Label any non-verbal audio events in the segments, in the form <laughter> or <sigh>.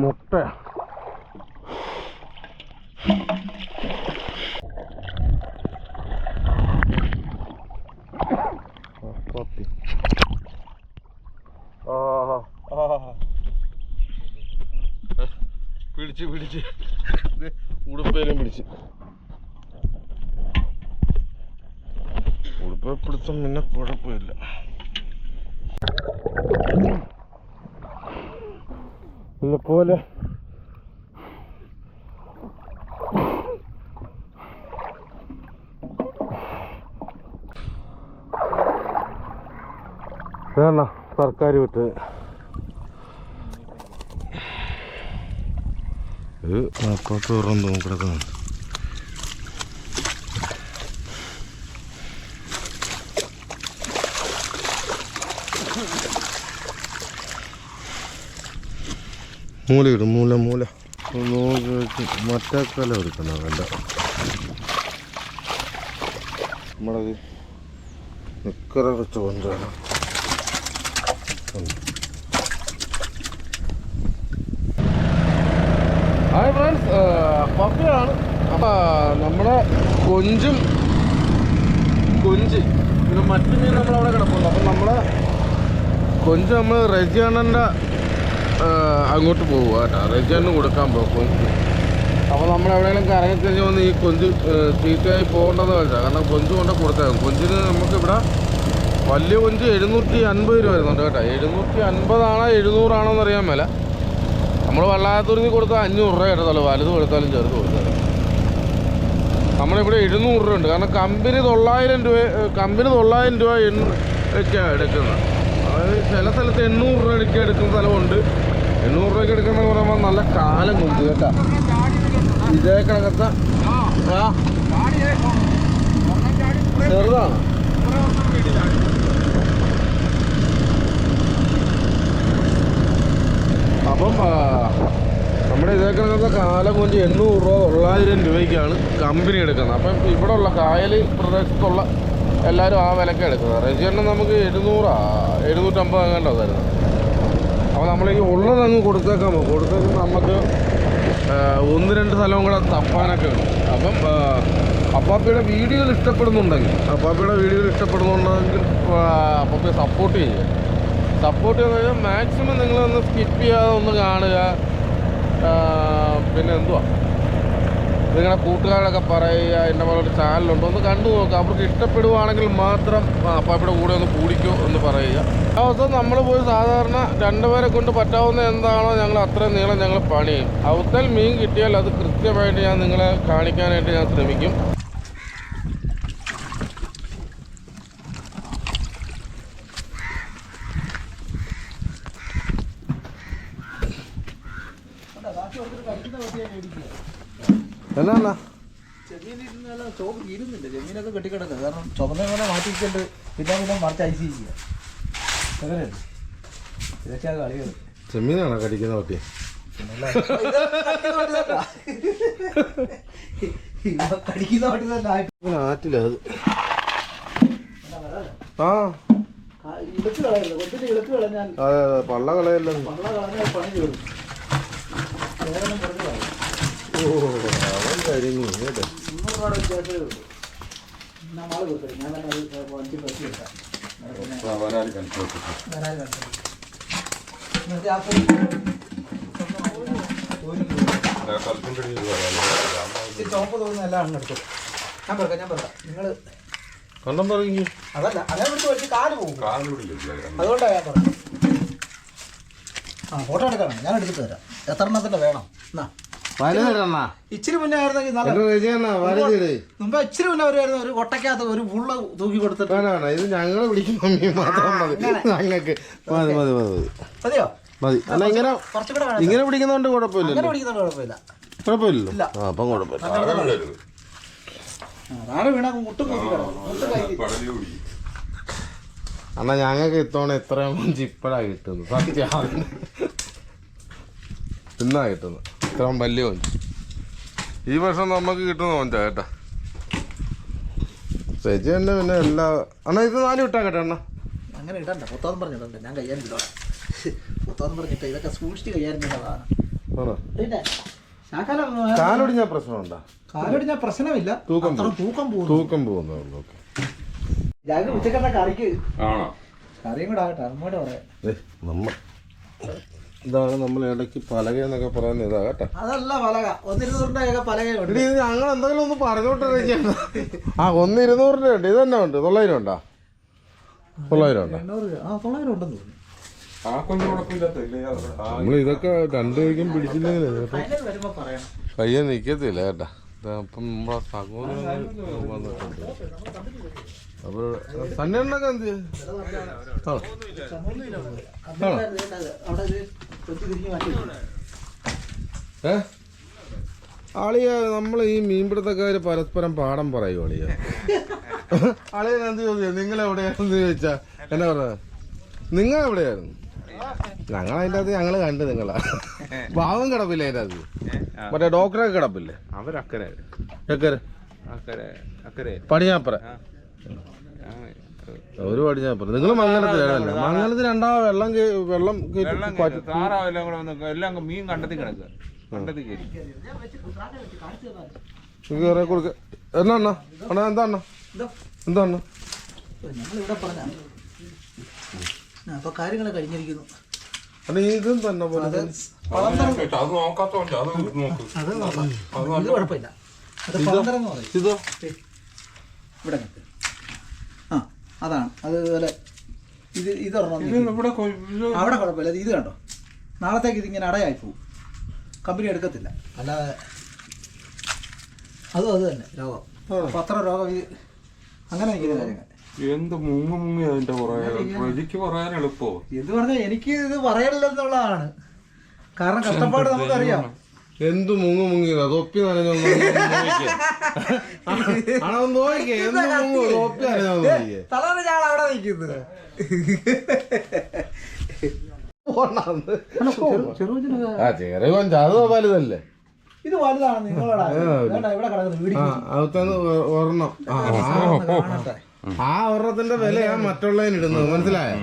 മുട്ട പപ്പി ആ ആ പിടിച്ച് പിടിച്ച് ഇത് ഉടുപ്പേലും പിടിച്ച് ഉടുപ്പ പിടുത്തം പിന്നെ കുഴപ്പമില്ല ഇല്ല പോലെ വേണ്ട സർക്കാർ വിട്ട്. ഇത് അപ്പുറത്ത് തുറന്ന് കിടക്കുന്നു. മൂല ഇടും മൂല മൂല. മറ്റേ കല എടുക്കണം വേണ്ട നമ്മളത് നിക്കറ വെച്ച് കൊണ്ടുവരണം. ഹായ് ഫ്രണ്ട്സ് പപ്പിയാണ് അപ്പം നമ്മുടെ കൊഞ്ചും കൊഞ്ച്. പിന്നെ മറ്റു മീൻ നമ്മളവിടെ കിടപ്പുണ്ട്. അപ്പം നമ്മളെ കൊഞ്ച് നമ്മൾ റെജിയണ്ണന്റെ അങ്ങോട്ട് പോകുക കേട്ടോ. റെജിയണ്ണന് കൊടുക്കാൻ പോകും കൊഞ്ച്. അപ്പോൾ നമ്മൾ എവിടെയെങ്കിലും കറങ്ങി കഴിഞ്ഞ് വന്ന് ഈ കൊഞ്ച് ചീത്തയായി പോകേണ്ടതെന്ന് വെച്ചാൽ കാരണം കൊഞ്ച് കൊണ്ട് കൊടുത്തേക്കും കൊഞ്ചിന് നമുക്കിവിടെ വലിയ കൊഞ്ച് എഴുന്നൂറ്റി അൻപത് രൂപ വരുന്നുണ്ട് കേട്ടോ. എഴുന്നൂറ്റി അൻപതാണോ എഴുന്നൂറാണോ എന്നറിയാൻ മേല. നമ്മൾ വല്ലാത്തൂരിൽ കൊടുത്താൽ അഞ്ഞൂറ് രൂപ എടുത്താലും വലുത് കൊടുത്താലും ചെറുത് കൊടുത്താലും. നമ്മളിവിടെ എഴുന്നൂറ് രൂപ ഉണ്ട്. കാരണം കമ്പനി തൊള്ളായിരം രൂപ കമ്പനി തൊള്ളായിരം രൂപ ഒക്കെയാണ് എടുക്കുന്നത്. അതായത് ചില സ്ഥലത്ത് എണ്ണൂറ് രൂപ എടുക്കുക എടുക്കുന്ന സ്ഥലമുണ്ട് എണ്ണൂറ് രൂപയ്ക്ക് എടുക്കുന്ന പറയുമ്പോൾ നല്ല കാലം കൊണ്ട് കേട്ടാ. ഇതേ ആ. അപ്പം നമ്മുടെ ഇതേ കണക്കത്തെ കാലം കൊണ്ട് എണ്ണൂറ് രൂപ തൊള്ളായിരം രൂപയ്ക്കാണ് കമ്പനി എടുക്കുന്നത്. അപ്പം ഇവിടെ ഉള്ള കായൽ പ്രദേശത്തുള്ള എല്ലാവരും ആ വിലക്കാണ് എടുക്കുന്നത്. റെജിയണ്ണൻ നമുക്ക് എഴുന്നൂറാ എഴുന്നൂറ്റമ്പത് അങ്ങാണ്ടോ തരുന്നത്. അപ്പോൾ നമ്മൾ ഈ ഉള്ളതങ്ങ് കൊടുത്തേക്കാൻ പോകും കൊടുത്തേക്ക് നമുക്ക് ഒന്ന് രണ്ട് സ്ഥലവും കൂടെ തപ്പാനൊക്കെ ഉണ്ട്. അപ്പം അപ്പാപ്പിയുടെ വീഡിയോയിൽ ഇഷ്ടപ്പെടുന്നുണ്ടെങ്കിൽ. അപ്പാപ്പയുടെ വീഡിയോയിൽ ഇഷ്ടപ്പെടുന്നുണ്ടെങ്കിൽ അപ്പാപ്പയെ സപ്പോർട്ട് ചെയ്യുക സപ്പോർട്ട് ചെയ്യുന്ന കഴിഞ്ഞാൽ മാക്സിമം നിങ്ങളൊന്ന് സ്കിപ്പ് ചെയ്യാതെ ഒന്ന് കാണുക. പിന്നെ എന്തുവാ? നിങ്ങളുടെ കൂട്ടുകാരൊക്കെ പറയുക എന്റെ പോലെ ഒരു ചാനലുണ്ട്. ഒന്ന് കണ്ടു നോക്കുക അവർക്ക് ഇഷ്ടപ്പെടുവാണെങ്കിൽ മാത്രം അപ്പാപ്പയുടെ കൂടെ ഒന്ന് കൂടിക്കോ എന്ന് പറയുക. ആ ദിവസം നമ്മൾ പോയി സാധാരണ രണ്ടുപേരെ കൊണ്ട് പറ്റാവുന്ന എന്താണോ ഞങ്ങൾ അത്രയും നീളം ഞങ്ങൾ പണിയും. അവത്തൽ മീൻ കിട്ടിയാൽ അത് കൃത്യമായിട്ട് ഞാൻ നിങ്ങളെ കാണിക്കാനായിട്ട് ഞാൻ ശ്രമിക്കും. എന്നാ ചെമ്മീനിരുന്നാലും? ചോപ്പ് തീരുന്നില്ല ചെമ്മീനൊക്കെ കെട്ടിക്കിടക്കുക കാരണം ചുമന്ന കൂടെ മാറ്റിച്ചിട്ട് പിന്നെ പിന്നെ മറിച്ച് ഐസ് ചെയ്യുക. അങ്ങനെയുണ്ട് ഇതൊക്കെയാ കളികൾ. ചെമ്മീനാണോ കടിക്കുന്ന ഓക്കെ ആറ്റില്ല അത്. ആ. അതെ അതെ. പള്ള കളയല്ല പള്ള കളഞ്ഞ പണി കളയും ഓ അവൻ കരിഞ്ഞു കേട്ടോ ഞാൻ തോന്നുന്ന എല്ലാം അങ്ങ് എടുത്തു പറയാം ഞാൻ പറയാം നിങ്ങൾ കണ്ടം പറഞ്ഞു അതല്ല അതേ വലിച്ച് കാൽ പോകും അതുകൊണ്ടാണ് ഞാൻ പറഞ്ഞത് ആ ഫോട്ടോ എടുക്കണം ഞാൻ എടുത്തിട്ട് തരാം എത്ര എണ്ണത്തിന്റെ വേണം. എന്നാ. ഇച്ചിരി മുന്നേ ആയിരുന്നെങ്കിൽ നല്ല മുമ്പ് ഇച്ചിരി മുന്നേ വരുമായിരുന്നു ഒരു കൊട്ടയ്ക്കകത്ത് ഒരു പുള്ള തൂക്കി കൊടുത്തിട്ട് ഇത് ഞങ്ങൾ വിളിക്കുന്ന മീൻ മാത്രം മതി. ഞങ്ങൾക്ക്. മതി മതി മതി മതി. മതിയോ? മതി. അല്ല ഇങ്ങനെ ഇങ്ങനെ പിടിക്കുന്നതുകൊണ്ട് കുഴപ്പമില്ല. ആ അപ്പം കുഴപ്പമില്ല. നാളെ വീണാ. മുട്ടും കിടക്കും. മുട്ടും കൈ അണ്ണാ ഞങ്ങൾക്ക് ഇത്തവണ എത്രയും ചിപ്പഴാ കിട്ടുന്നത്. സത്യം. ഇന്നാ കിട്ടുന്നത്. ഇത്രയും വലിയ മഞ്ചി ഈ വർഷം നമുക്ക് കിട്ടുന്ന കൊഞ്ചാ കേട്ടാ. ചേച്ചി തന്നെ പിന്നെ എല്ലാ അണ്ണാ ഇത് നാല് വിട്ടാ കേട്ടോ അണ്ണാ. അങ്ങനെ ഇടണ്ട. പുത്തോന്നും പറഞ്ഞിട്ടുണ്ട്. ഞാൻ കയ്യാൻ ഇടണം പുത്തോന്നും പറഞ്ഞിട്ട് ഇതൊക്കെ സൂക്ഷിച്ച് കയ്യാൻ ശാഖാല കാലൊടിഞ്ഞ പ്രശ്നമുണ്ടോ? കാലൊടിഞ്ഞ പ്രശ്നമില്ല. തൂക്കം തൂക്കം പോകുന്നു. തൂക്കം പോകുന്നേ ഉള്ളൂ. ഓക്കെ. ഞാൻ ഉച്ചക്കത്തെ കറിക്ക്. ആണോ? കറിയും കൂടെ ആകട്ടെ അമ്മയോട് പറയാം. നമ്മ ഇതാണ് നമ്മൾ ഇടയ്ക്ക് പലക എന്നൊക്കെ പറയുന്നത് ഇതാ കേട്ടോ അതല്ല പലക. ഒന്നിരുന്നൂറിന്റെ പലകയുണ്ട്. ഇത് ഞങ്ങൾ എന്തെങ്കിലും ഒന്ന് പറഞ്ഞോട്ടെ ആ ഒന്നിരുന്നൂറിന്റെ ഉണ്ട്. ഇത് തന്നെ ഉണ്ട്. തൊള്ളായിരം ഉണ്ടോ? തൊള്ളായിരം ഉണ്ടോ. ആ തൊള്ളായിരം ഉണ്ടെന്ന് തോന്നുന്നു. നമ്മൾ ഇതൊക്കെ രണ്ടു വയ്ക്കും പിടിച്ചില്ലെങ്കിൽ കയ്യെ നിൽക്കത്തില്ല കേട്ടാ. അപ്പം നമ്മളെ സഹോദരൻ വന്നിട്ടുണ്ട്. അപ്പോൾ എന്ത്? ഏ? ആളിയ നമ്മൾ ഈ മീൻപിടുത്തക്കാര് പരസ്പരം പാഠം പറയൂ ആളിയ ആളിയ എന്ത് ചോദിച്ചു? നിങ്ങൾ എവിടെയാണെന്ന് ചോദിച്ചാ? എന്നാ പറഞ്ഞത് നിങ്ങൾ എവിടെയായിരുന്നു ഞങ്ങൾ അതിന്റെ അകത്ത് ഞങ്ങൾ കണ്ട് നിങ്ങളാ. ഭാവം കിടപ്പില്ല അതിന്റെ അകത്ത്? മറ്റേ ഡോക്ടറൊക്കെ കിടപ്പില്ലേ? അവരക്കരെ അക്കരെ അക്കരെ അക്കരെ. പടിഞ്ഞാപ്പറ. ഒരു പറഞ്ഞു. നിങ്ങൾ മംഗലത്തിലാണല്ലോ മംഗലത്തിൽ രണ്ടാം വെള്ളം വെള്ളം കൂടെ വന്ന് എല്ലാം മീൻ കണ്ടെത്തി കിടക്കുക. കണ്ടെത്തി കയറി കയറി കൊടുക്ക. എന്നാ അണ്ണാ? അണ്ണാ എന്താ അണ്ണാ? എന്താ? അണ്ണാ? ഞങ്ങളിവിടെ പറഞ്ഞ അപ്പൊ കാര്യങ്ങൾ കഴിഞ്ഞിരിക്കുന്നു അണ്ണാ ഇതും തന്നെ പോലെ അത് അത് അത് അത് കുഴപ്പമില്ല. അത് പന്തരം എന്ന് പറയും. ഇതോ? ഇവിടെ അതാണ്. അതുപോലെ ഇത് ഇതൊരെണ്ണം അവിടെ കുഴപ്പമില്ല. ഇത് ഇത് കണ്ടോ? നാളത്തേക്ക് ഇതിങ്ങനെ അടയായി പോകും. കമ്പനി എടുക്കത്തില്ല. അല്ലാതെ അതും അത് തന്നെ രോഗം. പത്ര അത്ര രോഗം ഇത് അങ്ങനെ നിൽക്കുന്ന കാര്യങ്ങൾ. എന്ത് മുങ്ങ മുങ്ങി അതിന്റെ പുറകെ പ്രജിക്ക് പറയാൻ എളുപ്പോ എന്ത് പറഞ്ഞാൽ എനിക്ക് ഇത് പറയണില്ലെന്നുള്ളതാണ് കാരണം കഷ്ടപ്പാട് നമുക്കറിയാം. എന്ത് മുങ്ങു മുങ്ങിയതാ? തൊപ്പി നനഞ്ഞൊന്ന് ആണോ നോക്കിക്കേ എന്ത് മുങ്ങു? തൊപ്പി നനഞ്ഞൊന്ന് നോക്കിക്കേ തളർന്ന ഞാൻ അവിടെ നിൽക്കുന്നത് ചെറുതിന് ആ ചെറിയ കൊഞ്ച. അത് വലുതല്ലേ? ഇത് വലുതാണ് നിങ്ങളോടാ. ഇവിടെ കിടക്കുന്നത് വീടി ആ അകത്തുനിന്ന് ഒരെണ്ണം. ഒരെണ്ണത്തിന്റെ വിലയാ മറ്റുള്ളതിന് ഇടുന്നത്. മനസ്സിലായോ?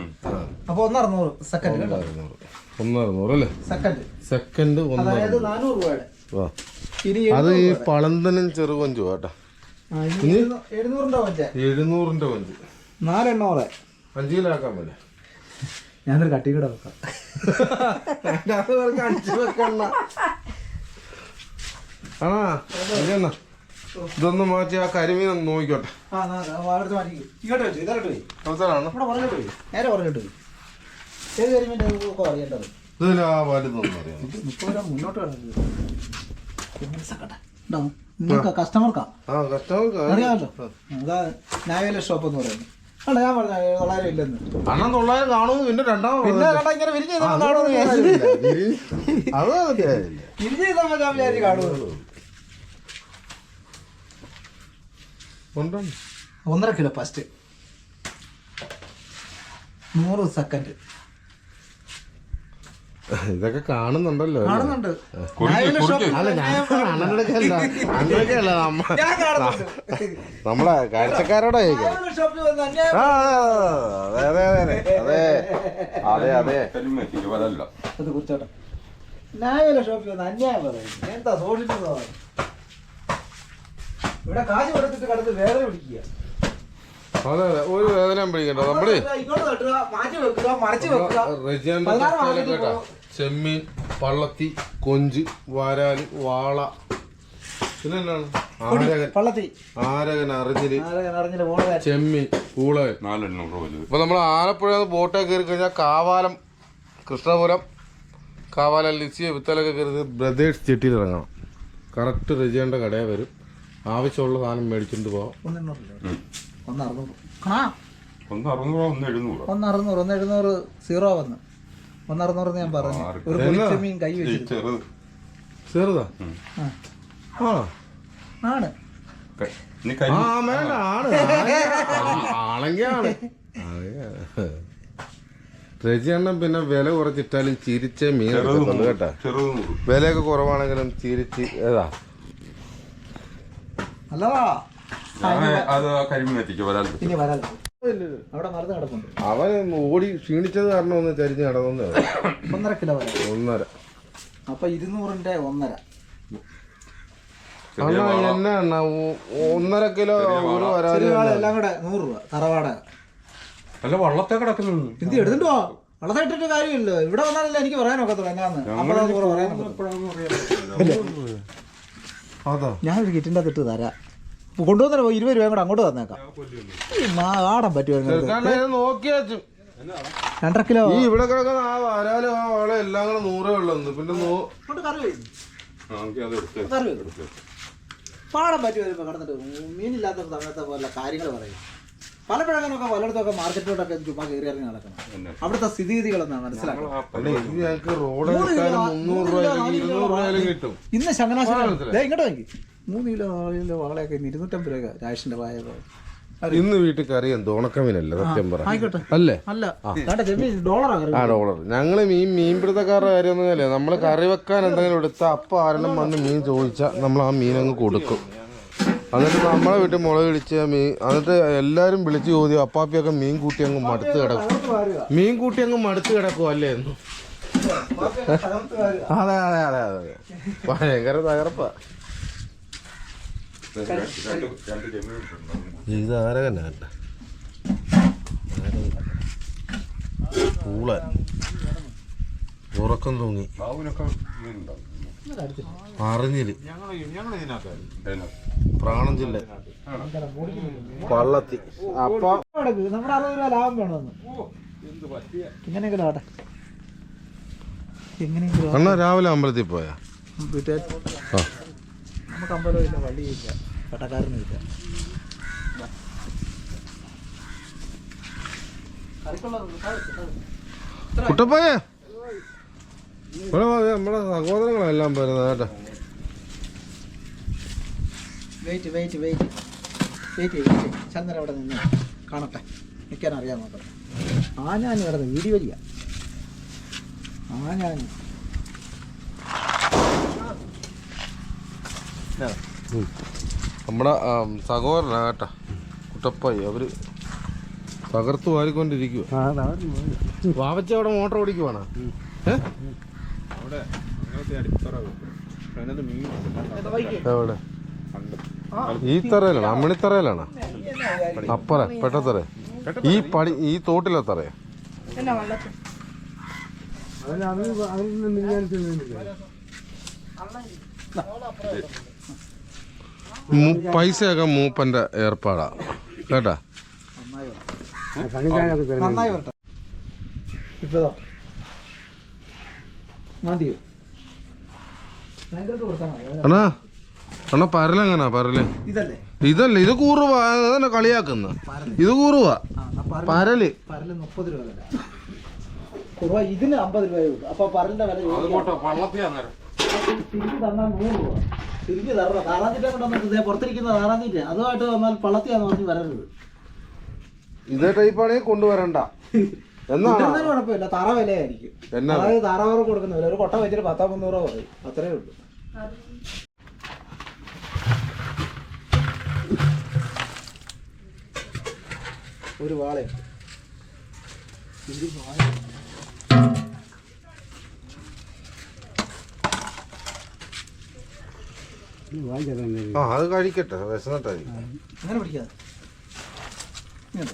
അപ്പൊ ഒന്നറുന്നൂറ് സെക്കൻഡ് കേട്ടോ. ഒന്നറുന്നൂറ് അല്ലേ? സെക്കൻഡ്. സെക്കൻഡ് അതായത് ഒന്ന് നാനൂറ് രൂപയുടെ. വാ. ഇനി അത് ഈ പളന്തനും ചെറുപഞ്ചു കേട്ടാ. എഴുന്നൂറിന്റെ പഞ്ച എഴുന്നൂറിന്റെ നാലെണ്ണൂറ്. അഞ്ച് കിലോക്കാൻ പോലെ ഞാനൊരു കട്ടി കൂടെ വെക്കാം <laughs> അടിച്ചു വെക്കണ്ട. ആണാ? ഇതെന്നാ? ഇതൊന്ന് മാറ്റി ആ കരിമീൻ ഒന്ന് നോക്കിക്കോട്ടെ പോയി. നേരെ പറഞ്ഞിട്ട് പോയി. അറിയേണ്ടത് ആ വലുതൊന്നും അറിയാം മുപ്പത് രൂപ മുന്നോട്ട് കിടക്കുന്നത് ഉണ്ടോ നിങ്ങൾക്ക് കസ്റ്റമർക്കാ ആ കസ്റ്റമർക്ക് അറിയാമല്ലോ. അതാ ന്യായവില ഷോപ്പ് എന്ന് പറയുന്നത്. അല്ല ഞാൻ പറഞ്ഞ തൊള്ളായിരം ഇല്ലെന്ന്. അണ്ണൻ തൊള്ളായിരം കാണുന്നു പിന്നെ രണ്ടാമത് പിന്നെ കണ്ടാ ഇങ്ങനെ വിരിഞ്ഞ് ചെയ്താൽ കാണുമെന്ന് വിചാരിച്ചു. അത് മതിയായില്ല വിരിഞ്ഞ് ചെയ്താൽ ഞാൻ വിചാരിച്ചു കാണുമെന്ന്. ഉണ്ടുണ്ട് ഒന്നര കിലോ ഫസ്റ്റ് നൂറ് സെക്കൻഡ് ഇതൊക്കെ കാണുന്നുണ്ടല്ലോ കാണുന്നുണ്ട്. അല്ല ഞാൻ അണ്ണനടുക്കല്ല നമ്മളെ കാഴ്ചക്കാരോടെ അതെ അതെ അതെ അതെ. അതെ വരല്ല അത്. കുറിച്ചോട്ടെ. ന്യായവില ഷോപ്പിൽ വന്ന് അന്യായം പറയും. എന്താ സോഷിച്ചത് ഇവിടെ കാശ് കൊടുത്തിട്ട് കടന്ന് വേദന പിടിക്കുക. അതെ അതെ. ഒരു വേദന പിടിക്കണ്ട തട്ടുക മാറ്റി വെക്കുക മറച്ചു വെക്കുക. ചെമ്മീൻ പള്ളത്തി കൊഞ്ച് വാരാൽ വാള. പിന്നെന്താണ് ആരകൻ. പള്ളത്തി. ആരകൻ അറിഞ്ഞിൽ. അറിഞ്ഞില്ല പോണത് ചെമ്മീൻ പൂളകൻ. നാലെണ്ണൂറ് രൂപ ഇപ്പൊ നമ്മൾ ആലപ്പുഴ ബോട്ടേ കയറി കഴിഞ്ഞാൽ കാവാലം കൃഷ്ണപുരം കാവാലം ലിസി വിത്തലൊക്കെ കയറി ബ്രദേഴ്സ് ചെട്ടിയിൽ ഇറങ്ങണം. കറക്റ്റ് റെജിയാന്റെ കടയിൽ വരും. ആവശ്യമുള്ള സാധനം മേടിച്ചിട്ട് പോവാം. ഒന്നെണ്ണൂറില്ലേ? ഒന്ന് അറുന്നൂറ് കാണാ? ഒന്ന് അറുന്നൂറ് ഒന്ന് എഴുന്നൂറ്. ഒന്ന് അറുന്നൂറ് ഒന്ന് എഴുന്നൂറ് സീറോ വന്ന് ഒന്ന് അറുന്നൂറ് ഞാൻ പറഞ്ഞു. ഒരു ഒരു പൊളിച്ചമീൻ കൈ ചെറുത്. ചെറുതാ. ആ. ആണ്. ക- കൈ ആ കരി വേണ്ട. ആണ്. <laughs> ആണെങ്കിൽ ആണ് രജിയണ്ണം പിന്നെ വില കുറച്ചിട്ടാലും ചിരിച്ച മീൻ. കേട്ടാ. ചെറുത് വിലയൊക്കെ കുറവാണെങ്കിലും ചിരിച്ച് ഏതാ? അല്ലതാ ഞാൻ അത് കരിമേറ്റിക്ക് വരാല്ല ഇനി വരാല അവിടെ മരുന്ന് കിടപ്പുണ്ട്. അവൻ ഓടി ക്ഷീണിച്ചത് കാരണം ഒന്ന് ചരിഞ്ഞ് കിടന്നു ഒന്നര കിലോ വരാം. ഒന്നര. അപ്പൊ ഇരുന്നൂറിന്റെ ഒന്നര. അണ്ണാ എന്നാ അണ്ണാ ഒ- ഒന്നര കിലോ ഒരു വരാൽ ചെറിയ വാള എല്ലാം കൂടെ നൂറ് രൂപ തറവാട. അല്ല വള്ളത്തെ കിടക്കുന്നു എന്ത് എടുത്തിട്ടോ വളർത്ത ഇട്ടിട്ട് കാര്യമില്ല ഇവിടെ വന്നാലല്ലേ എനിക്ക് പറയാൻ ഒക്കത്തുള്ളൂ. എന്നാന്ന്? അമ്പത് നൂറ് പറയാൻ ഒക്കത്തുള്ളൂ. അതാ. ഞാൻ ഒരു കിറ്റിന്റെ അകത്ത് ഇട്ട് തരാം. കൊണ്ടുവന്നോ ഇരുപത് രൂപ കൂടെ അങ്ങോട്ട് തന്നേക്കാം. ഈ മാ- ആടാൻ പറ്റുമോ ഇത് രണ്ടര കിലോ. ഈ ഇവിടെ കിടക്കുന്ന ആ വരാലും ആ വാള എല്ലാം കൂടെ നൂറേ ഉള്ളു പിന്നെ. പാടാൻ പറ്റുമായിരുന്നു കിടന്നിട്ട് മീനില്ലാത്ത സമയത്തെ പോലെ കാര്യങ്ങൾ പറയും. പലപ്പോഴൊക്കെ പലയിടത്തൊക്കെ മാർക്കറ്റിലോട്ടൊക്കെ ചുമ്മാ കയറി ഇറങ്ങി നടക്കണം. അവിടുത്തെ സ്ഥിതിഗതികളൊന്നാണ് കിട്ടും. ഇന്ന് ചങ്ങനാശ്ശേരി ഇങ്ങോട്ട് വാങ്ങി. മൂന്ന് കിലോ നാല് കിലോ വാളയൊക്കെ ഇന്ന് ഇരുന്നൂറ്റമ്പത് രൂപ രാഷിന്റെ വായ ഇന്ന് വീട്ടിൽ കറി എന്തോ ഉണക്കമീനല്ല സത്യം പറ. അല്ലേ? അല്ല ആ. ഡോളർ ഞങ്ങൾ മീൻ മീൻപിടുത്തക്കാരുടെ കാര്യം ഒന്നുമല്ലേ നമ്മൾ കറി വെക്കാൻ എന്തെങ്കിലും എടുത്ത അപ്പൊ ആരെങ്കിലും വന്ന് മീൻ ചോദിച്ചാൽ നമ്മൾ ആ മീൻ അങ്ങ് കൊടുക്കും. എന്നിട്ട് നമ്മളെ വീട്ടിൽ മുളക് ഇടിച്ച് മീൻ എന്നിട്ട് എല്ലാരും വിളിച്ചു ചോദ്യം അപ്പാപ്പിയൊക്കെ മീൻ കൂട്ടി അങ്ങ് മടുത്ത് കിടക്കും. മീൻ കൂട്ടി അങ്ങ് മടുത്ത് കിടക്കും അല്ലേ? അതെ അതെ അതെ അതെ. ഭയങ്കര തകർപ്പാ. ഇത് ആരകല്ല പൂള ഉറക്കം തൂങ്ങി. അറിഞ്ഞിൽ പ്രാണം ചില്ല. പള്ളത്തി അപ്പൊ നമ്മുടെ അറുപത് രൂപ ലാഭം വേണമെന്ന്. എന്ത് പറ്റിയ? എങ്ങനെയെങ്കിലും ആട്ടെ എങ്ങനെയെങ്കിലും അണ്ണ രാവിലെ അമ്പലത്തിൽ പോയാ? വീട്ടുകാർ ആ. നമുക്ക് അമ്പലം ഇല്ല പള്ളിയില്ല കടക്കാരനും ഇല്ല കുട്ടപ്പോയേ? ഇവിടെ ദേ നമ്മുടെ സഹോദരങ്ങളെല്ലാം വരുന്നത് കേട്ടോ. Wait wait wait wait wait Chandran അവിടെ നിന്ന് കാണട്ടെ. നിൽക്കാൻ അറിയാൻ നോക്കട്ടെ ആ ഞാൻ കിടന്ന് വീടി വലിയ. ആ ഞാൻ നമ്മുടെ സഹോദരനാ കേട്ടോ. കുട്ടപ്പായി അവർ തകർത്ത് വാരിക്കൊണ്ടിരിക്കുക വാവച്ച അവിടെ മോട്ടർ ഓടിക്കുവാണ്? എവിടെ? ഈ തറയിലാണ്? അമ്മണിത്തറയിലാണോ? അപ്പറ പെട്ടത്തറ. ഈ പടി ഈ തോട്ടിലെ തറയാ മൂ- പൈസയൊക്കെ മൂപ്പന്റെ ഏർപ്പാടാ. കേട്ടാ? അണ്ണാ അണ്ണാ പരലെങ്ങനാ പരൽ? ഇതല്ലേ? ഇതല്ല ഇത് കൂറുവ. അതന്നെ കളിയാക്കുന്ന. ഇത് കൂറുവ. പരൽ പരൽ. മുപ്പത് രൂപ ഇതിന് അമ്പത് രൂപ ഉള്ളൂ. അപ്പൊ പരലിന്റെ വില തിരിച്ച് തന്നാൽ നൂറ് രൂപ തിരിച്ച് തരണം താറാഞ്ചിറ്റ കൊണ്ട് വന്നിട്ട് പുറത്തിരിക്കുന്ന താറാഞ്ചിറ്റ അതുമായിട്ട് വന്നാൽ പള്ളത്തിയാന്ന് പറഞ്ഞ് വരരുത് ഇതേ ടൈപ്പാണെങ്കിൽ കൊണ്ടുവരണ്ട എന്നാണ് കുഴപ്പമില്ല. തറ വിലയായിരിക്കും. അതായത് താറാവറ കൊടുക്കുന്ന വില. ഒരു കൊട്ട വെച്ചിട്ട് പത്താ മുന്നൂറോ പറയും. അത്രേ ഉള്ളൂ. ഒരു വാളയുണ്ട്. ഒരു വാള ആ അത് കഴിക്കട്ടെ. വിശന്നിട്ടായിരിക്കും. അങ്ങനെ പിടിക്കാതെ. ഇങ്ങോട്ട്.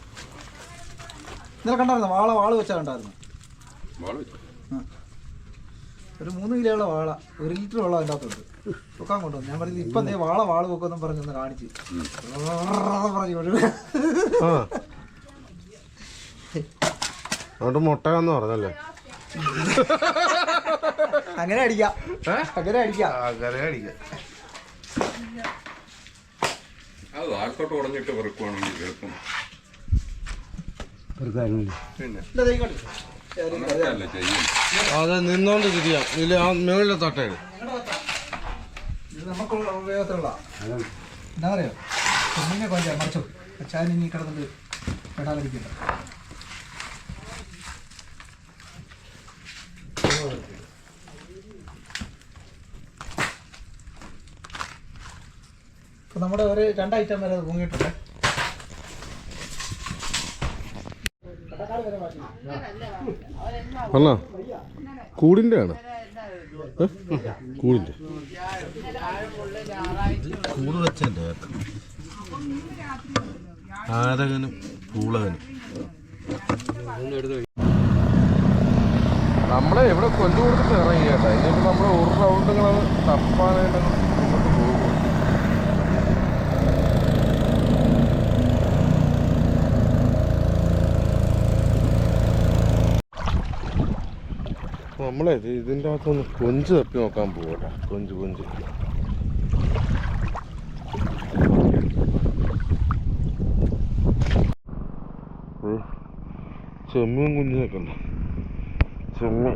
ഇന്നലെ കണ്ടായിരുന്നു? വാള വാൾ വെച്ചാ കണ്ടായിരുന്നു. ഒരു മൂന്ന് കിലോയുള്ള വാള ഒരു ലിറ്റർ വെള്ളം അതിന്റെ അകത്തുണ്ട്. വെക്കാൻ കൊണ്ടുവന്നു. ഞാൻ പറഞ്ഞത് ഇപ്പം നീ വാള വാൾ വെക്കുമെന്നും പറഞ്ഞൊന്ന് കാണിച്ച്. പറഞ്ഞു ഒരു ആ. അതുകൊണ്ട് മുട്ടയെന്ന് പറഞ്ഞല്ലേ? അങ്ങനെ അടിക്കാം. അങ്ങനെ അടിക്കാം. അങ്ങനെ അടിക്കാം. അത് താഴത്തോട്ട് ഉടഞ്ഞിട്ട് വെറുക്കുവാണെങ്കിൽ എളുപ്പം പിന്നെ. ചെയ്യും. അത് നിന്നോണ്ട് തിരിയാം ഇല്ല ആ മുകളിലെ തട്ടേട് ഇത് നമുക്ക് ഉപയോഗത്തിലുള്ള എന്താ പറയുക? കുഞ്ഞിനെ കൊഞ്ച മറിച്ചു അച്ഛാൻ ഇനി കിടന്നിട്ട് പെടാതിരിക്കില്ല ഇപ്പൊ നമ്മുടെ ഒരു രണ്ട് ഐറ്റം വരെ അത് പൊങ്ങിയിട്ടുണ്ട് അല്ല കൂടിന്റെ ആണ്? കൂടിന്റെ കൂട് വെച്ചതിന്റെ ആരകനും പൂളകനും നമ്മളെ ഇവിടെ കൊണ്ടു ഇറങ്ങിയേട്ടാ? ഇറങ്ങി കേട്ടോ ഇനിയിപ്പോൾ നമ്മൾ ഒരു റൗണ്ടുകളത് തപ്പാനായിട്ട് മുന്നോട്ട് പോകും നമ്മളെ ഇത് ഇതിന്റെ അകത്തൊന്ന് കൊഞ്ച് തപ്പി നോക്കാൻ പോകട്ടെ കൊഞ്ച് കൊഞ്ച്. ചെമ്മീൻ കുഞ്ഞിനൊക്കെ ഉണ്ട് ചെമ്മീൻ.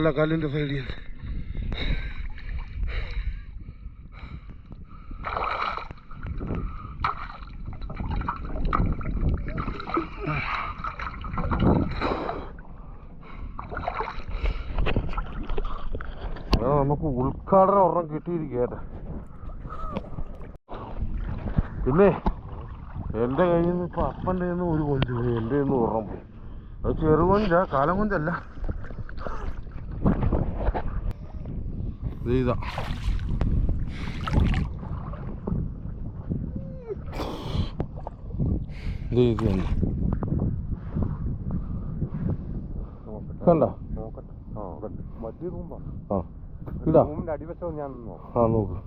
അല്ല കല്ലിന്റെ സൈഡിൽ നമുക്ക് ഉദ്ഘാടനം ഒരെണ്ണം കിട്ടിയിരിക്കട്ടെ പിന്നെ എന്റെ കയ്യിൽ നിന്ന് നിന്ന് ഒരു കൊഞ്ച് പോയി എന്റെ നിന്ന് ഒരെണ്ണം പോയി. അത് ചെറുകൊഞ്ചാ കാലം കൊഞ്ചല്ല. ഇതാ. ഇത് തന്നെ. കണ്ട? ആ ഇതാ. ആ നോക്ക്.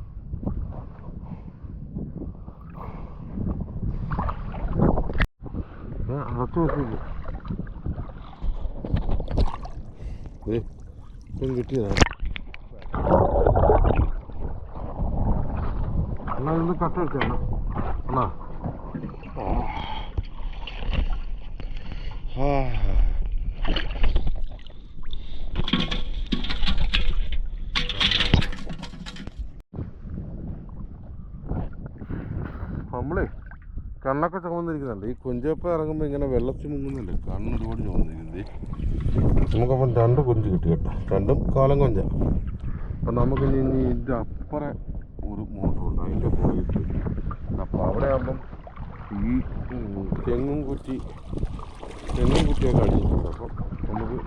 ഏ, അകത്ത് വെച്ചില്ല? ദേ, ഇപ്പം കിട്ടിയതാ. എന്നാ ഇന്ന് കട്ട വെച്ചാണ് എന്നാ. നമ്മളേ കണ്ണൊക്കെ ചുമന്നിരിക്കുന്നുണ്ട്. ഈ കുഞ്ചപ്പ ഇറങ്ങുമ്പോൾ ഇങ്ങനെ വെള്ളത്തിൽ മുങ്ങുന്നുണ്ട് കണ്ണ് ഒരുപാട് ചുമന്നിരിക്കുന്നത് നമുക്കപ്പം രണ്ട് കുഞ്ച് കിട്ടി കേട്ടോ. രണ്ടും കാലം കൊഞ്ച. നമുക്ക് ഇനി ഇതിന്റെ അപ്പുറം ഒരു അപ്പം അവിടെ ആകുമ്പം ഈ തെങ്ങും കുറ്റി തെങ്ങും കുറ്റിയൊക്കെ അടിച്ചിട്ടുണ്ട്. അപ്പം നമുക്ക്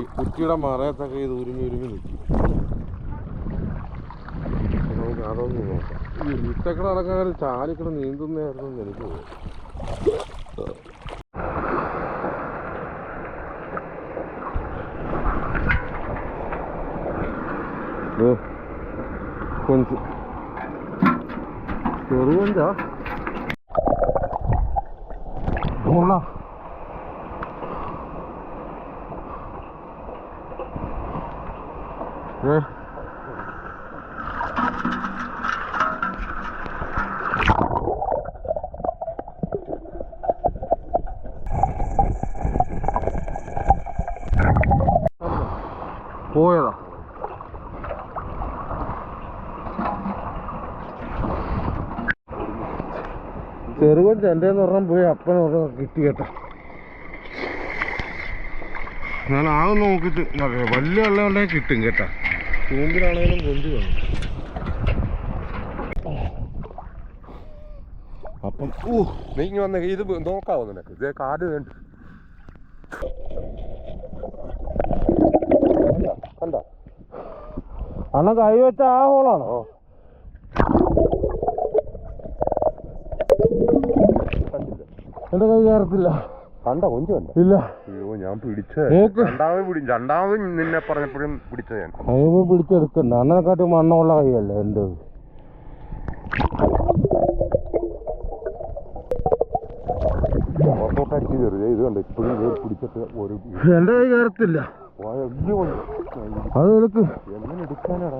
ഈ കുറ്റിയുടെ മറയത്തൊക്കെ ഇത് ഉരുമി ഉരുമി നിൽക്കും. നമുക്ക് അതൊന്ന് നോക്കാം. ഈ വിത്തക്കട നടക്കാൻ ചാലിക്കട നീന്തുന്നതായിരുന്നു എനിക്ക് തോന്നുന്നു. ദേ, കൊഞ്ച് ചെറുകൊഞ്ചാ കൊള്ളാം ഏ ചെറുകൊഞ്ച് എന്റെ പറഞ്ഞാൽ പോയി അപ്പം കിട്ടി കേട്ടോ. ഞാൻ ആകെ നോക്കിയിട്ട് നോക്കാം വലിയ വെള്ളം ഉണ്ടെങ്കിൽ കിട്ടും കേട്ടാ. ചൂമ്പിലാണെങ്കിലും കൊണ്ടു കാണും അപ്പം ഊ നീ വന്ന വന്നേ ഇത് നോക്കാവോ നിനക്ക്? ഇതേ കാട് വേണ്ട. കണ്ട? അണ്ണ കൈ വെച്ച ആ ഹോളാണോ? എന്റെ കൈ കയറത്തില്ല. കണ്ട കൊഞ്ചുണ്ട്. ഇല്ല. അയ്യോ ഞാൻ പിടിച്ച. രണ്ടാമത് പിടി രണ്ടാമത് നിന്നെ പറഞ്ഞപ്പോഴും പിടിച്ച ഞാൻ കൈമ പിടിച്ചെടുക്കണ്ട. അണ്ണനെക്കാട്ടി മണ്ണമുള്ള കൈയല്ലേ എന്റെ പുറത്തോട്ട് അടിച്ച് കയറി. ഇത് കണ്ട? ഇപ്പോഴും ഇത് പിടിച്ചിട്ട് ഒരു എന്റെ കൈ കയറത്തില്ല. അത് എടുക്ക്. എങ്ങനെ എടുക്കാനാടാ.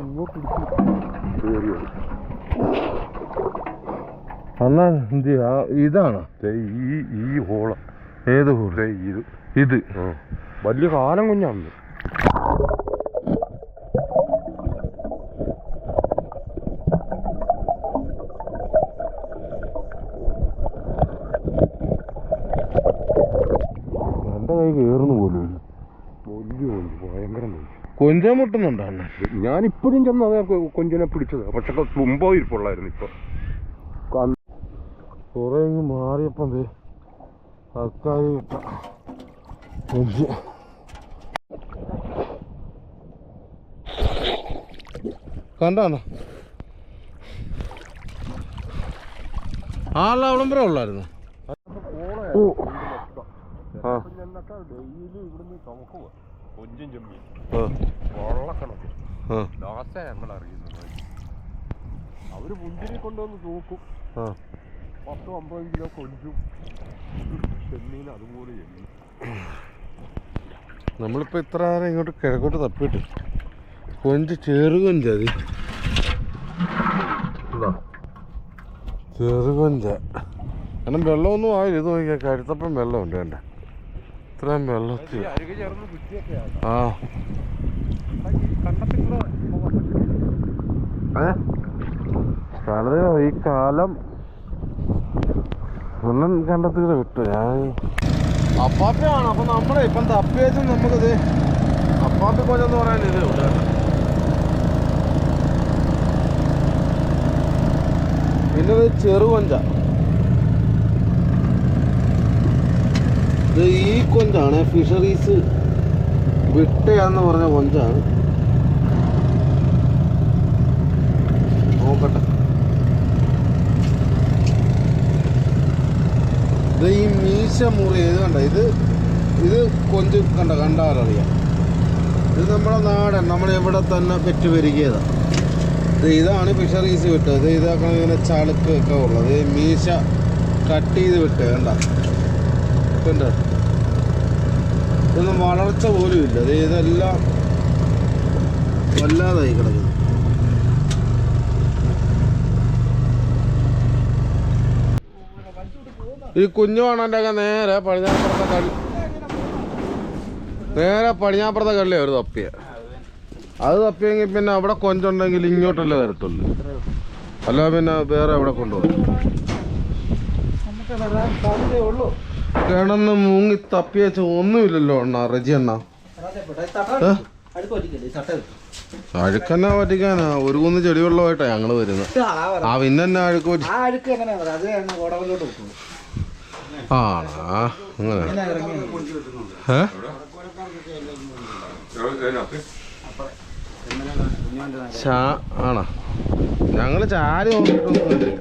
ഇങ്ങോട്ട് ഇടിച്ച്. അണ്ണാ എന്ത് ഇതാണ്. ഈ ഈ ഹോള. ഏത് ഹോള? ഇത്. ഇത്. വലിയ കാലം കുഞ്ഞാണ് എന്റെ കൈ കയറുന്നു പോലും കൊഞ്ച ഞാനിപ്പോഴും മുട്ടുന്നുണ്ടോ ഇപ്പോഴും ചെന്ന് കൊഞ്ചിനെ പിടിച്ചത്. പക്ഷെ മുമ്പോ ഇരിപ്പുള്ളായിരുന്നു ഇപ്പൊ. കുറെ ഇങ്ങ് മാറിയപ്പം എന്ത് തക്കാളി ഇട്ട കൊഞ്ച് കണ്ടാണോ ആളെ വരെ ഉള്ളായിരുന്നു. ഓ. ആ. ഡെയിലി ഇവിടുന്ന് ചുമക്കുക കൊഞ്ചും ചെമ്മീൻ ആ, വള്ളക്കണക്ക് ആ, ലാസ്റ്റ് ഞങ്ങൾ അറിയുന്നത് അവർ മുന്തിരി കൊണ്ടുവന്ന് തൂക്കും ആ. പത്തും അമ്പത് കിലോ കൊഞ്ചും. ചെമ്മീൻ അതുപോലെ ചെമ്മീൻ നമ്മളിപ്പോ ഇത്ര നേരം ഇങ്ങോട്ട് കിഴക്കോട്ട് തപ്പിട്ട് കൊഞ്ച് ചെറുകൊഞ്ചതി ചെറുകൊഞ്ച കാരണം വെള്ളമൊന്നും ആയില്ല. ഇത് നോക്കിയാൽ കരുത്തപ്പം വെള്ളമുണ്ട് വേണ്ട ഇത്രയും വെള്ളത്തിൽ. ആ? വളരെ ഈ കാലം ഒന്നും കണ്ടെത്തുക വിട്ടു. ഞാൻ അപ്പാപ്പയാണ്. അപ്പൊ നമ്മളെ ഇപ്പം തപ്പിയേച്ചും നമുക്കിത് അപ്പാപ്പി കൊഞ്ചെന്ന് പറയാൻ ഇത് ഇവിടെ പിന്നെ ഇത് ചെറുകൊഞ്ച ഇത് ഈ കൊഞ്ചാണ് ഫിഷറീസ് വിട്ടയാന്ന് പറഞ്ഞ കൊഞ്ചാണ്. ഇത് ഈ മീശ മുറി ഇത് കണ്ട? ഇത് ഇത് കൊഞ്ച് കണ്ട? കണ്ടാലറിയാം. ഇത് നമ്മുടെ നാടൻ നമ്മൾ ഇവിടെ തന്നെ പെറ്റ് പെരുകിയതാ ഇത് ഇതാണ് ഫിഷറീസ് വിട്ടത് ഇത് ഇങ്ങനെ ചളുക്ക് ഒക്കെ ഉള്ളത്. മീശ കട്ട് ചെയ്ത് വിട്ട് കണ്ട? കണ്ട? ഇതൊന്നും വളർച്ച പോലും ഇല്ല. ഇത് ഇതെല്ലാം വല്ലാതായി കിടക്കുന്നു. ഈ കുഞ്ഞു ഒക്കെ നേരെ പടിഞ്ഞാപ്പുറത്തെ കള്ളി നേരെ പടിഞ്ഞാപ്പുറത്തെ കള്ളി ഒരു തപ്പിയ. അത് തപ്പിയെങ്കിൽ പിന്നെ അവിടെ കൊഞ്ചുണ്ടെങ്കിൽ ഇങ്ങോട്ടല്ലേ തരത്തുള്ളൂ അല്ല പിന്നെ വേറെ എവിടെ കൊണ്ടുപോകും? കിണന്ന് മൂങ്ങി തപ്പിയച്ച ഒന്നുമില്ലല്ലോ അണ്ണ റജി അണ്ണ. അഴുക്കെന്നാ പറ്റിക്കാനാ. ഒരു കുന്ന് ചെടിവെള്ളമായിട്ടാ ഞങ്ങൾ വരുന്നത്. ആ, പിന്നെ അഴുക്ക് പറ്റി ആണാ? അങ്ങനെ. ചാ ആണോ? ഞങ്ങൾ ചാരി നോക്കിയിട്ടൊന്നും കണ്ടില്ല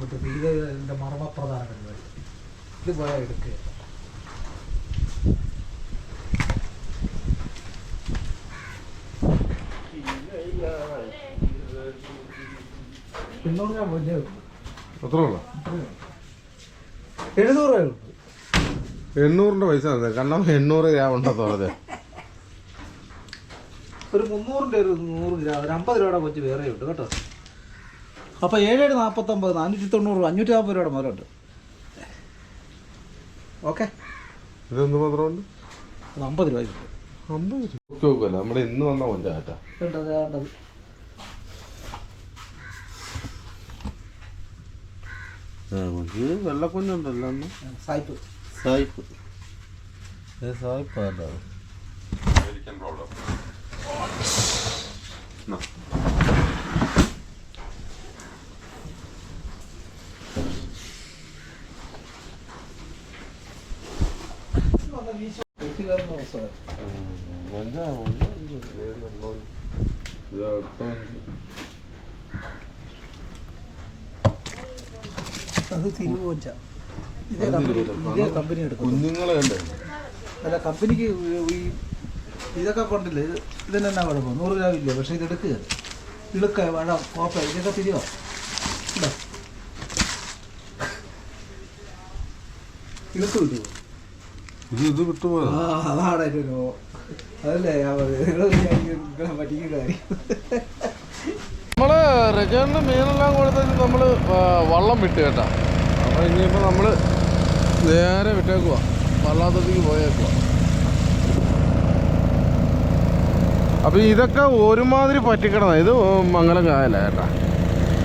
പറ്റും ഇത് എന്റെ ഇത് പോയാൽ എടുക്കുക. ഉള്ള എഴുന്നൂറ് എണ്ണൂറിന്റെ പൈസ കണ്ണ കാരണം എണ്ണൂറ് ഗ്രാം ഉണ്ടെന്ന് പറഞ്ഞത് ഒരു മുന്നൂറിന്റെ ഒരു നൂറ് ഗ്രാം ഒരു അമ്പത് രൂപയുടെ കൊച്ച് വേറെ ഉണ്ട് കേട്ടോ. അപ്പോൾ ഏഴേഴ് നാൽപ്പത്തൊമ്പത് നാനൂറ്റി തൊണ്ണൂറ് അഞ്ഞൂറ്റി നാൽപ്പത് രൂപയുടെ മുതലുണ്ട് ഓക്കെ. ഇതെന്ത് മാത്രമുണ്ട്? അമ്പത് രൂപ അമ്പത് രൂപ. നമ്മുടെ ഇന്ന് വന്ന കൊഞ്ചാറ്റാ ഇത് വെള്ളക്കൊഞ്ചുണ്ടല്ലോ അന്ന്. സായിപ്പ്. സായിപ്പ്. സായിപ്പല്ല വീശുകാരന്റെ അവസ്ഥ അത് തിരിവ് കൊഞ്ച ഇതേ കമ്പനി ഇതേ കമ്പനി എടുക്കും. കുഞ്ഞുങ്ങളെ ഉണ്ട് അല്ല കമ്പനിക്ക് ഈ ഇതൊക്കെ കൊണ്ടില്ല? ഇത് ഇതിന് എന്നാ കുഴപ്പം? നൂറ് രൂപ ഇല്ല? പക്ഷെ ഇത് എടുക്കുക ഇളുക്ക വഴ കോപ്പ ഇതൊക്കെ തിരിയോ? ഇണ്ടോ ഇളുക്ക് കിട്ടുമോ ഇത് ഇത് ആ അതാണ് ഒരു രോഗം. അതല്ലേ ഞാൻ പറഞ്ഞത്. നിങ്ങൾ നിങ്ങളെ പറ്റിക്കുന്ന കാര്യം. നമ്മൾ രജന് മീനെല്ലാം കൊടുത്തിട്ട് നമ്മൾ വള്ളം വിട്ട് കേട്ടാ. അപ്പൊ ഇനിയിപ്പോൾ നമ്മൾ നേരെ വിട്ടേക്കുക വള്ളാത്തത്തേക്ക് പോയേക്കുക അപ്പോൾ ഇതൊക്കെ ഒരുമാതിരി പറ്റിക്കിടന്ന. ഇത് മംഗലം കായല കേട്ടാ.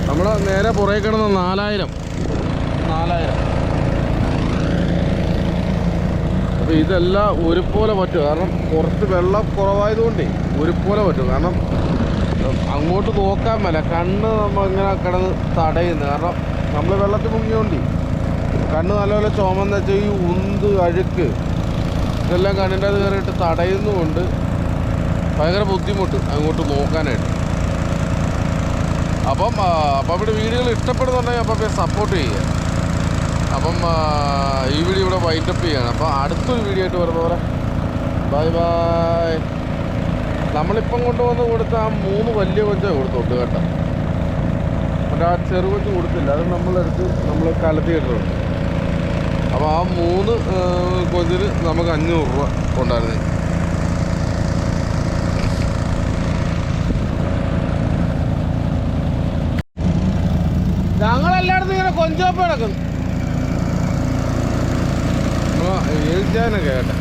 നമ്മൾ നേരെ പുറകെ കിടന്ന നാലായിരം. നാലായിരം. അപ്പോൾ ഇതെല്ലാം ഒരുപോലെ പറ്റും. കാരണം കുറച്ച് വെള്ളം കുറവായതുകൊണ്ടേ ഒരുപോലെ പറ്റും. കാരണം അങ്ങോട്ട് നോക്കാൻ മേല. കണ്ണ് നമ്മൾ ഇങ്ങനെ കിടന്ന് തടയുന്നു. കാരണം നമ്മൾ വെള്ളത്തിൽ മുങ്ങിയോണ്ടി. കണ്ണ് നല്ലപോലെ ചുമന്ന് വെച്ചാൽ ഈ ഉന്ത് അഴുക്ക് ഇതെല്ലാം കണ്ണിന്റെ അത് കയറിയിട്ട് തടയുന്നുകൊണ്ട് ഭയങ്കര ബുദ്ധിമുട്ട് അങ്ങോട്ട് നോക്കാനായിട്ട്. അപ്പം അപ്പം ഇവിടെ വീഡിയോകൾ ഇഷ്ടപ്പെടുന്നുണ്ടെങ്കിൽ അപ്പം സപ്പോർട്ട് ചെയ്യുക. അപ്പം ഈ വീഡിയോ ഇവിടെ വൈൻഡപ്പ് ചെയ്യാണ് അപ്പം അടുത്തൊരു വീഡിയോ ആയിട്ട് വരുന്ന പോലെ. ബൈ ബൈ നമ്മളിപ്പം കൊണ്ടുവന്ന് കൊടുത്ത ആ മൂന്ന് വലിയ കൊഞ്ചാണ് കൊടുത്തോട്ട് കേട്ടോ. മറ്റേ ആ ചെറു കൊഞ്ച് കൊടുത്തില്ല. അത് നമ്മളെടുത്ത് നമ്മൾ കലത്തിയിട്ടുണ്ട് അപ്പോൾ ആ മൂന്ന് കൊഞ്ചിന് നമുക്ക് അഞ്ഞൂറ് രൂപ ഉണ്ടായിരുന്നു ഞങ്ങളെല്ലായിടത്തും ഇങ്ങനെ കൊഞ്ചോപ്പ് കിടക്കുന്നു ഏൽച്ചാനൊക്കെ കേട്ടെ.